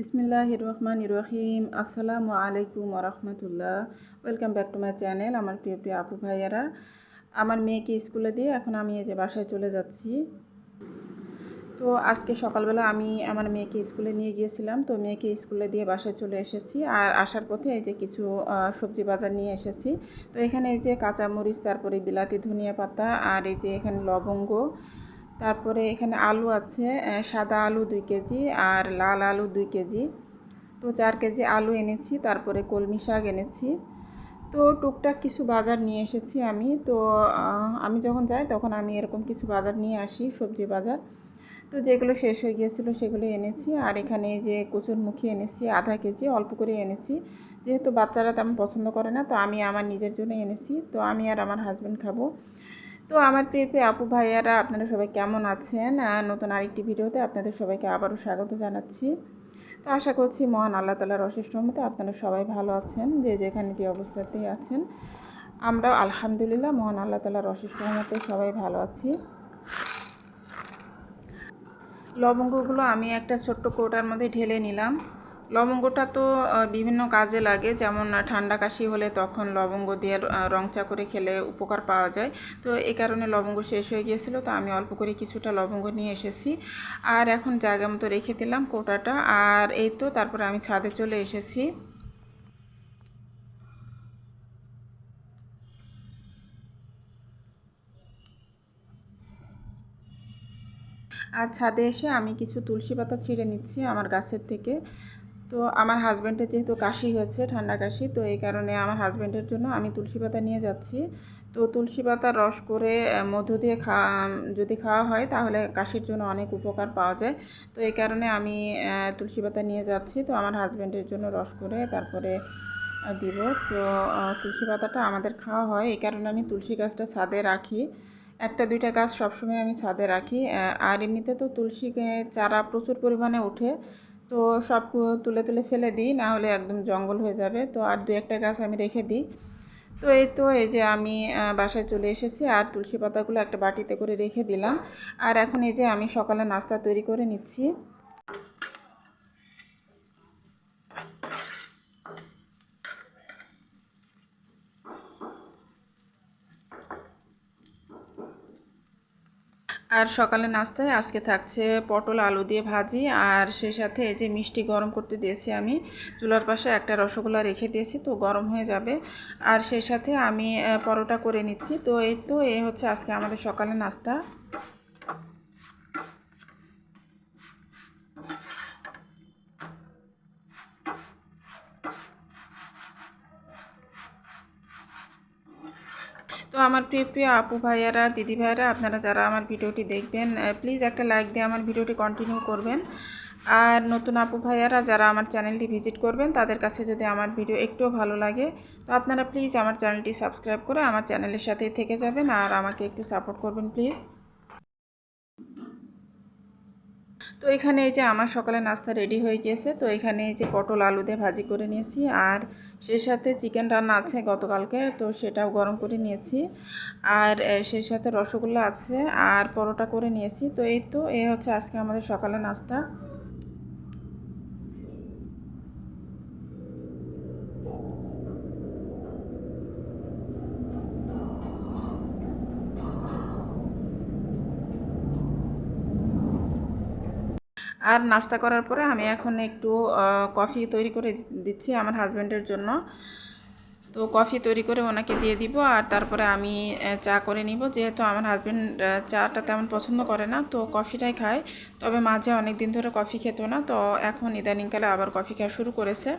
বিসমিল্লাহ রহমান রহিম আসসালামু আলাইকুম রহমতুল্লাহ welcome back to my channel, আমার প্রিয় প্রিয় আপু ভাইয়ারা। আমার মেয়েকে স্কুলে দিয়ে এখন আমি এই যে বাসায় চলে যাচ্ছি। তো আজকে সকালবেলা আমি আমার মেয়েকে স্কুলে নিয়ে গিয়েছিলাম, তো মেয়েকে স্কুলে দিয়ে বাসায় চলে এসেছি। আর আসার পথে এই যে কিছু সবজি বাজার নিয়ে এসেছি। তো এখানে এই যে কাঁচামরিচ, তারপরে বিলাতি ধনিয়া পাতা, আর এই যে এখানে লবঙ্গ তারপরে এখানে আলু আছে সাদা আলু দুই কেজি আর লাল আলু দুই কেজি। তো চার কেজি আলু এনেছি, তারপরে কলমি শাক এনেছি। তো টুকটাক কিছু বাজার নিয়ে এসেছি আমি। তো আমি যখন যাই তখন আমি এরকম কিছু বাজার নিয়ে আসি, সবজি বাজার। তো যেগুলো শেষ হয়ে গিয়েছিল সেগুলো এনেছি। আর এখানে যে কচুরমুখী এনেছি, আধা কেজি অল্প করে এনেছি। যেহেতু বাচ্চারা তেমন পছন্দ করে না, তো আমি আমার নিজের জন্য এনেছি। তো আমি আর আমার হাজব্যান্ড খাব। তো আমার প্রিয় আপু ভাইয়ারা, আপনারা সবাই কেমন আছেন? নতুন আরেকটি ভিডিওতে আপনাদের সবাইকে আবারও স্বাগত জানাচ্ছি। তো আশা করছি মহান আল্লাহ তালার অশেষ মতো আপনারা সবাই ভালো আছেন, যে যেখানে যে অবস্থাতেই আছেন। আমরা আলহামদুলিল্লাহ মহান আল্লাহ তালার অশেষ মতে সবাই ভালো আছি। লবঙ্গগুলো আমি একটা ছোট্ট কৌটার মধ্যে ঢেলে নিলাম। লবঙ্গটা তো বিভিন্ন কাজে লাগে। যেমন ঠান্ডা কাশি হলে তখন লবঙ্গ দিয়ে রং চা করে খেলে উপকার পাওয়া যায়। তো এই কারণে লবঙ্গ শেষ হয়ে গিয়েছিল। তো আমি অল্প করে কিছুটা লবঙ্গ নিয়ে এসেছি। আর এখন জায়গা মতো রেখে দিলাম কোটাটা। আর এই তো, তারপরে আমি ছাদে চলে এসেছি। আর ছাদে এসে আমি কিছু তুলসী পাতা ছিঁড়ে নিচ্ছি আমার গাছের থেকে। তো আমার হাজব্যান্ডের যেহেতু কাশি হয়েছে, ঠান্ডা কাশি, তো এই কারণে আমার হাজব্যান্ডের জন্য আমি তুলসী পাতা নিয়ে যাচ্ছি। তো তুলসী পাতার রস করে মধু দিয়ে খাওয়া যদি খাওয়া হয় তাহলে কাশির জন্য অনেক উপকার পাওয়া যায়। তো এই কারণে আমি তুলসী পাতা নিয়ে যাচ্ছি। তো আমার হাজব্যান্ডের জন্য রস করে তারপরে দিব। তো তুলসী পাতাটা আমাদের খাওয়া হয়। এই কারণে আমি তুলসী গাছটা ছাদে রাখি। একটা, দুইটা গাছ সবসময় আমি ছাদে রাখি। আর এমনিতে তো তুলসী চারা প্রচুর পরিমাণে ওঠে। তো সব তুলে তুলে ফেলে দিই, না হলে একদম জঙ্গল হয়ে যাবে। তো আর দু একটা গাছ আমি রেখে দিই। তো এই তো, এই যে আমি বাসায় চলে এসেছি আর তুলসী পাতাগুলো একটা বাটিতে করে রেখে দিলাম। আর এখন এই যে আমি সকালে নাস্তা তৈরি করে নিচ্ছি। আর সকালে নাস্তায় আজকে থাকছে পটল আলু দিয়ে ভাজি, আর সেই সাথে এই যে মিষ্টি গরম করতে দিয়েছি আমি, চুলার পাশে একটা রসগোল্লা রেখে দিয়েছি, তো গরম হয়ে যাবে। আর সেই সাথে আমি পরোটা করে নিচ্ছি, তো এই তো এই হচ্ছে আজকে আমাদের সকালে নাস্তা। আমার প্রিয় প্রিয় আপু ভাইয়ারা, দিদি ভাইয়ারা, আপনারা যারা আমার ভিডিওটি দেখবেন প্লিজ একটা লাইক দিয়ে আমার ভিডিওটি কন্টিনিউ করবেন। আর নতুন আপু ভাইয়ারা যারা আমার চ্যানেলটি ভিজিট করবেন, তাদের কাছে যদি আমার ভিডিও একটুও ভালো লাগে, তো আপনারা প্লিজ আমার চ্যানেলটি সাবস্ক্রাইব করে আমার চ্যানেলের সাথে থেকে যাবেন আর আমাকে একটু সাপোর্ট করবেন প্লিজ তো এখানে এই যে আমার সকালে নাস্তা রেডি হয়ে গিয়েছে, তো এখানে এই যে পটল আলু দিয়ে ভাজি করে নিয়েছি আর সেই সাথে চিকেন রান্না আছে গতকালকে, তো সেটাও গরম করে নিয়েছি। আর সেই সাথে রসগোল্লা আছে আর পরোটা করে নিয়েছি, তো এই তো, এই হচ্ছে আজকে আমাদের সকালে নাস্তা। আর নাস্তা করার পরে আমি এখন একটু কফি তৈরি করে দিচ্ছি আমার হাজব্যান্ডের জন্য। তো কফি তৈরি করে ওনাকে দিয়ে দিব আর তারপরে আমি চা করে নিব। যেহেতু আমার হাজব্যান্ড চাটা তেমন পছন্দ করে না, তো কফিটাই খায়। তবে মাঝে অনেক দিন ধরে কফি খেত না, তো এখন ইদানিংকালে আবার কফি খাওয়া শুরু করেছে।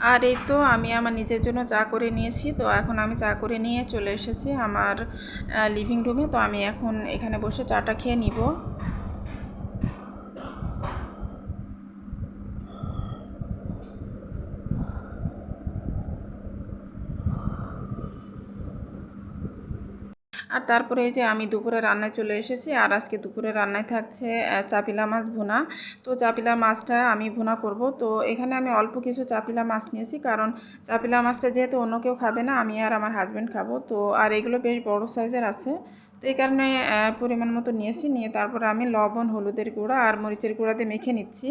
আর এই তো আমি আমার নিজের জন্য চা করে নিয়েছি। তো এখন আমি চা করে নিয়ে চলে এসেছি আমার লিভিং রুমে তো আমি এখন এখানে বসে চাটা খেয়ে নিব। আর তারপরে এই যে আমি দুপুরে রান্নায় চলে এসেছি আর আজকে দুপুরে রান্নায় থাকছে চাপিলা মাছ ভুনা। তো চাপিলা মাছটা আমি ভুনা করব। তো এখানে আমি অল্প কিছু চাপিলা মাছ নিয়েছি কারণ চাপিলা মাছটা যেহেতু অন্য কেউ খাবে না, আমি আর আমার হাজব্যান্ড খাব। তো আর এগুলো বেশ বড় সাইজের আছে। তো এই কারণে পরিমাণ মতো নিয়েছি। নিয়ে তারপরে আমি লবণ, হলুদের গুঁড়া আর মরিচের গুঁড়া দিয়ে মেখে নিচ্ছি।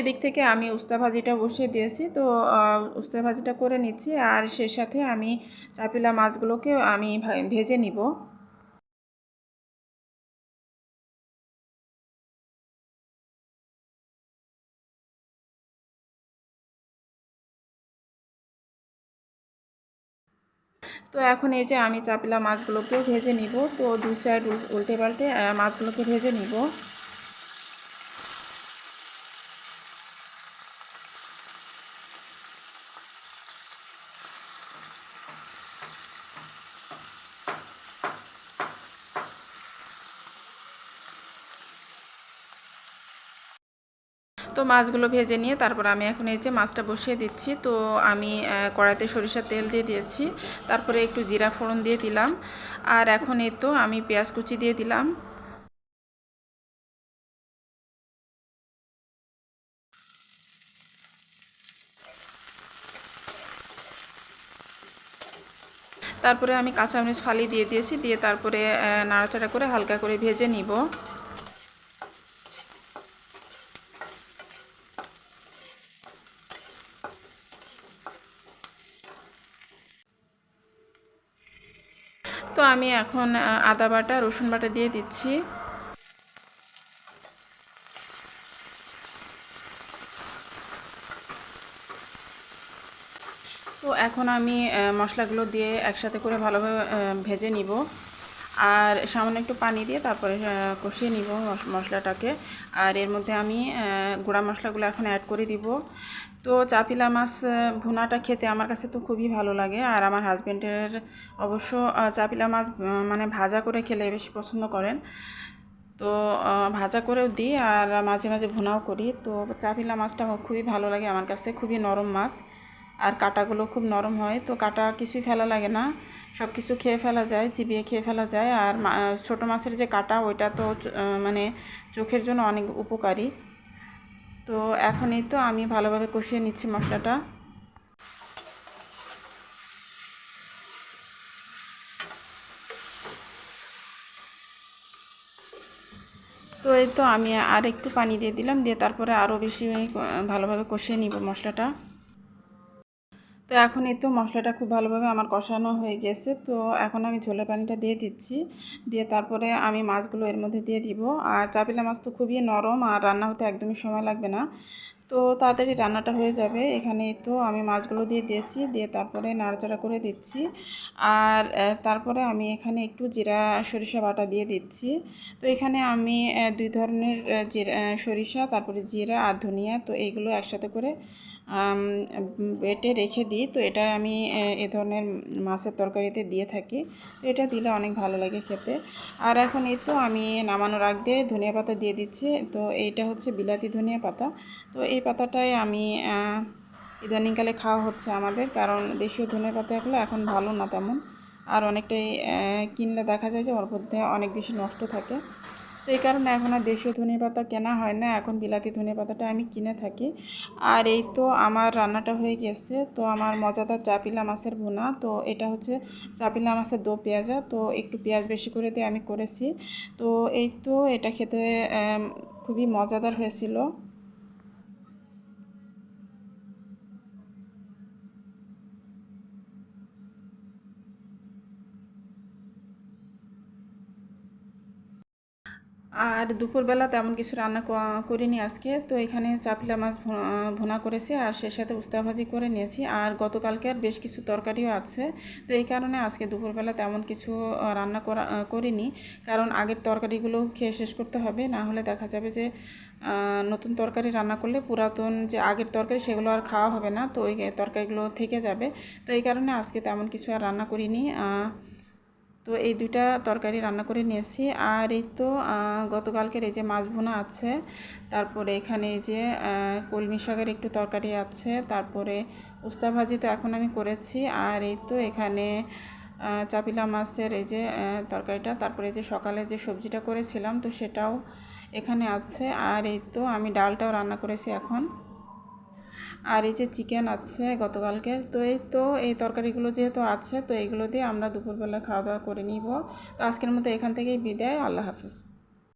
এদিক থেকে আমি উস্তা ভাজিটা বসিয়ে দিয়েছি। তো উস্তা ভাজিটা করে নিচ্ছি আর সে সাথে আমি চাপিলা মাছগুলোকে আমি ভেজে নিব। তো এখন এই যে আমি চাপিলা মাছগুলোকেও ভেজে নিব। তো দু সাইড উল্টে পাল্টে মাছগুলোকে ভেজে নিব। তো মাছগুলো ভেজে নিয়ে তারপর আমি এখন এই যে মাছটা বসিয়ে দিচ্ছি। তো আমি কড়াইতে সরিষার তেল দিয়ে দিয়েছি। তারপরে একটু জিরা ফোড়ন দিয়ে দিলাম। আর এখন এই তো আমি পেঁয়াজ কুচি দিয়ে দিলাম। তারপরে আমি কাঁচামরিচ ফালি দিয়ে দিয়েছি। দিয়ে তারপরে নাড়াচাড়া করে হালকা করে ভেজে নিব। তো আমি এখন আদা বাটা, রসুন বাটা দিয়ে দিচ্ছি। তো এখন আমি মশলাগুলো দিয়ে একসাথে করে ভালোভাবে ভেজে নিব। আর সামান্য একটু পানি দিয়ে তারপরে কষিয়ে নিব মশ- মশলাটাকে। আর এর মধ্যে আমি গুঁড়া মশলাগুলো এখন অ্যাড করে দিব। তো চাপিলা মাছ ভুনাটা খেতে আমার কাছে তো খুবই ভালো লাগে। আর আমার হাজব্যান্ডের অবশ্য চাপিলা মাছ মানে ভাজা করে খেলে বেশি পছন্দ করেন। তো ভাজা করেও দিই আর মাঝে মাঝে ভুনাও করি। তো চাপিলা মাছটা খুবই ভালো লাগে, আমার কাছে খুবই নরম মাছ। আর কাঁটাগুলো খুব নরম হয়, তো কাঁটা কিছুই ফেলা লাগে না। সব কিছু খেয়ে ফেলা যায়, চিবিয়ে খেয়ে ফেলা যায়। আর ছোটো মাছের যে কাঁটা, ওইটা তো মানে চোখের জন্য অনেক উপকারী। তো এখন এই তো আমি ভালোভাবে কষিয়ে নিচ্ছি মশলাটা। তো এই তো আমি আর একটু পানি দিয়ে দিলাম, দিয়ে তারপরে আরও বেশি ভালোভাবে কষিয়ে নিব মশলাটা। তো এখন এই তো মশলাটা খুব ভালোভাবে আমার কষানো হয়ে গেছে। তো এখন আমি ঝোলের পানিটা দিয়ে দিচ্ছি। দিয়ে তারপরে আমি মাছগুলো এর মধ্যে দিয়ে দিব। আর চাপিলা মাছ তো খুবই নরম আর রান্না হতে একদমই সময় লাগবে না। তো তাড়াতাড়ি রান্নাটা হয়ে যাবে। এখানে তো আমি মাছগুলো দিয়ে দিয়েছি। দিয়ে তারপরে নাড়াচাড়া করে দিচ্ছি। আর তারপরে আমি এখানে একটু জিরা, সরিষা বাটা দিয়ে দিচ্ছি। তো এখানে আমি দুই ধরনের জিরা সরিষা, তারপরে জিরা আর ধনিয়া, তো এইগুলো একসাথে করে বেটে রেখে দিই। তো এটা আমি, এ ধরনের মাছের তরকারিতে দিয়ে থাকি। এটা দিলে অনেক ভালো লাগে খেতে। আর এখন এই তো আমি নামানোর আগ দিয়ে ধনিয়া পাতা দিয়ে দিচ্ছি। তো এইটা হচ্ছে বিলাতি ধনিয়া পাতা। তো এই পাতাটাই আমি ইদানিংকালে খাওয়া হচ্ছে আমাদের। কারণ দেশীয় ধনিয়া পাতা এগুলো এখন ভালো না তেমন। আর অনেকটাই কিনলে দেখা যায় যে ওর মধ্যে অনেক বেশি নষ্ট থাকে। এই কারণে এখন আর দেশীয় ধনিয়া পাতা কেনা হয় না। এখন বিলাতি ধনিয়া পাতাটা আমি কিনে থাকি। আর এই তো আমার রান্নাটা হয়ে গেছে। তো আমার মজাদার চাপিলা মাছের ভুনা। তো এটা হচ্ছে চাপিলা মাছের দো পেঁয়াজা। তো একটু পেঁয়াজ বেশি করে দিয়ে আমি করেছি। তো এই তো এটা খেতে খুবই মজাদার হয়েছিল। আর দুপুরবেলা তেমন কিছু রান্না করিনি আজকে। তো এখানে চাপিলা মাছ ভুনা করেছি আর সে সাথে উস্তা ভাজি করে নিয়েছি। আর গতকালকে আর বেশ কিছু তরকারিও আছে। তো এই কারণে আজকে দুপুরবেলা তেমন কিছু রান্না করা করিনি। কারণ আগের তরকারিগুলো খেয়ে শেষ করতে হবে। না হলে দেখা যাবে যে নতুন তরকারি রান্না করলে পুরাতন যে আগের তরকারি সেগুলো আর খাওয়া হবে না। তো ওই তরকারিগুলো থেকে যাবে। তো এই কারণে আজকে তেমন কিছু আর রান্না করিনি। তো এই দুইটা তরকারি রান্না করে নিয়েছি। আর এই তো গতকালকের এই যে মাছ ভুনা আছে, তারপরে এখানে এই যে কলমি শাকের একটু তরকারি আছে, তারপরে উস্তা ভাজি তো এখন আমি করেছি। আর এই তো এখানে চাপিলা মাছের এই যে তরকারিটা, তারপরে যে সকালে যে সবজিটা করেছিলাম, তো সেটাও এখানে আছে। আর এই তো আমি ডালটাও রান্না করেছি এখন। আর এই যে চিকেন আছে গতকালকে, তো এই তো এই তরকারিগুলো যেহেতু আছে, তো এইগুলো দিয়ে আমরা দুপুরবেলা খাওয়া দাওয়া করে নিব। তো আজকের মতো এখান থেকেই বিদায়, আল্লাহ হাফিজ।